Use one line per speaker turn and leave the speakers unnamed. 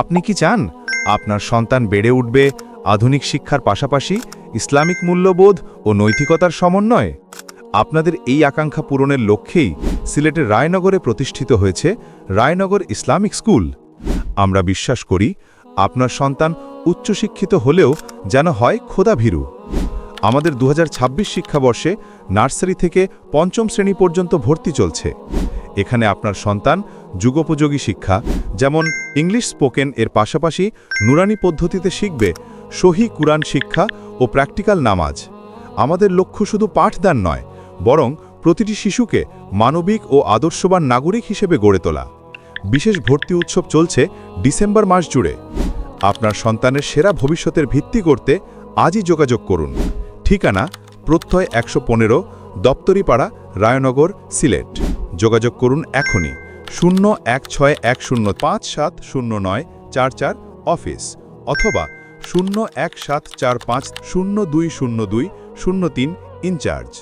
আপনি কি চান? আপনার সন্তান বেড়ে উঠবে, আধুনিক শিক্ষার পাশাপাশি ইসলামিক মূল্যবোধ ও নৈতিকতার সমন্বয়ে। আপনাদের এই আকাঙ্ক্ষা পূরণের লক্ষ্যেই সিলেটের রায়নগরে প্রতিষ্ঠিত হয়েছে রায়নগর ইসলামিক স্কুল। আমরা বিশ্বাস করি, আপনার সন্তান উচ্চশিক্ষিত হলেও যেন হয় খোদাভীরু। আমাদের দু হাজার ছাব্বিশ শিক্ষাবর্ষে নার্সারি থেকে পঞ্চম শ্রেণি পর্যন্ত ভর্তি চলছে। এখানে আপনার সন্তান যুগোপযোগী শিক্ষা, যেমন ইংলিশ স্পোকেন এর পাশাপাশি নুরানি পদ্ধতিতে শিখবে সহি কুরআন শিক্ষা ও প্র্যাকটিক্যাল নামাজ। আমাদের লক্ষ্য শুধু পাঠদান নয়, বরং প্রতিটি শিশুকে মানবিক ও আদর্শবান নাগরিক হিসেবে গড়ে তোলা। বিশেষ ভর্তি উৎসব চলছে ডিসেম্বর মাস জুড়ে। আপনার সন্তানের সেরা ভবিষ্যতের ভিত্তি করতে আজই যোগাযোগ করুন। ঠিকানা প্রত্যয় একশো পনেরো দপ্তরিপাড়া রায়নগর, সিলেট। যোগাযোগ করুন এখনই শূন্য এক ছয় এক শূন্য পাঁচ সাত শূন্য নয় চার চার অফিস অথবা শূন্য এক সাত চার পাঁচ শূন্য দুই শূন্য দুই শূন্য তিন ইনচার্জ।